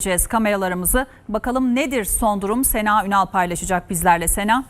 Çevireceğiz kameralarımızı. Bakalım nedir son durum? Sena Ünal paylaşacak bizlerle. Sena.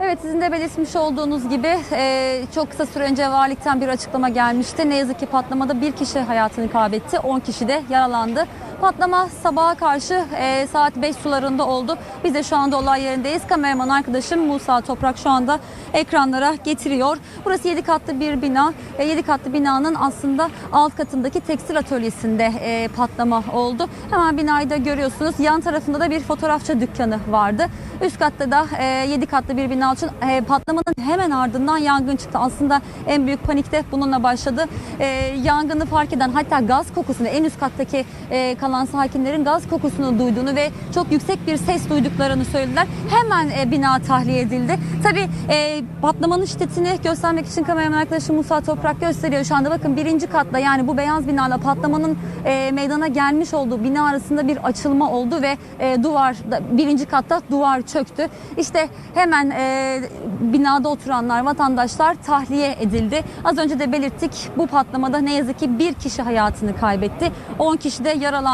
Evet sizin de belirtmiş olduğunuz gibi e, çok kısa süre önce valilikten bir açıklama gelmişti. Ne yazık ki patlamada bir kişi hayatını kaybetti, 10 kişi de yaralandı. Patlama sabaha karşı e, saat 5 sularında oldu. Biz de şu anda olay yerindeyiz. Kameraman arkadaşım Musa Toprak şu anda ekranlara getiriyor. Burası 7 katlı bir bina. E, 7 katlı binanın aslında alt katındaki tekstil atölyesinde e, patlama oldu. Hemen binayı da görüyorsunuz. Yan tarafında da bir fotoğrafçı dükkanı vardı. Üst katta da e, 7 katlı bir bina için e, patlamanın hemen ardından yangın çıktı. Aslında en büyük panik de bununla başladı. E, yangını fark eden hatta gaz kokusunu en üst kattaki e, kalan sakinlerin gaz kokusunu duyduğunu ve çok yüksek bir ses duyduklarını söylediler. Hemen e, bina tahliye edildi. Tabii e, patlamanın şiddetini göstermek için kameraman arkadaşım Musa Toprak gösteriyor şu anda. Bakın birinci katta yani bu beyaz binayla patlamanın e, meydana gelmiş olduğu bina arasında bir açılma oldu ve e, duvar birinci katta duvar çöktü. İşte hemen e, binada oturanlar vatandaşlar tahliye edildi. Az önce de belirttik bu patlamada ne yazık ki bir kişi hayatını kaybetti. 10 kişi de yaralandı.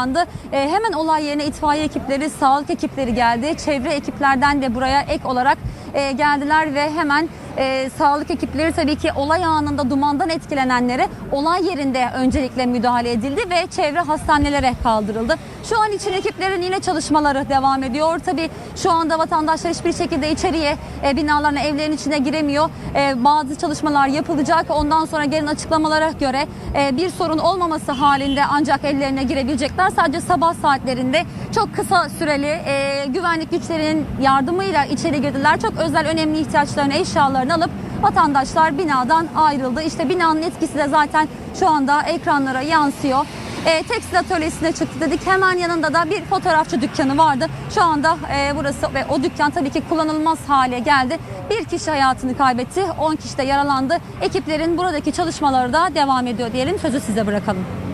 E, hemen olay yerine itfaiye ekipleri, sağlık ekipleri geldi. Çevre ekiplerden de buraya ek olarak e, geldiler ve hemen e, sağlık ekipleri tabii ki olay anında dumandan etkilenenlere olay yerinde öncelikle müdahale edildi ve çevre hastanelere kaldırıldı. Şu an için ekiplerin yine çalışmaları devam ediyor. Tabii şu anda vatandaşlar hiçbir şekilde içeriye e, binalarına, evlerin içine giremiyor. E, bazı çalışmalar yapılacak. Ondan sonra gelen açıklamalara göre e, bir sorun olmaması halinde ancak ellerine girebilecekler. Sadece sabah saatlerinde çok kısa süreli e, güvenlik güçlerinin yardımıyla içeri girdiler. Çok özel önemli ihtiyaçlarını, eşyalarını alıp vatandaşlar binadan ayrıldı. İşte binanın etkisi de zaten şu anda ekranlara yansıyor. E, tekstil atölyesine çıktı dedik. Hemen yanında da bir fotoğrafçı dükkanı vardı. Şu anda e, burası ve o dükkan tabii ki kullanılmaz hale geldi. Bir kişi hayatını kaybetti, 10 kişi de yaralandı. Ekiplerin buradaki çalışmaları da devam ediyor diyelim. Sözü size bırakalım.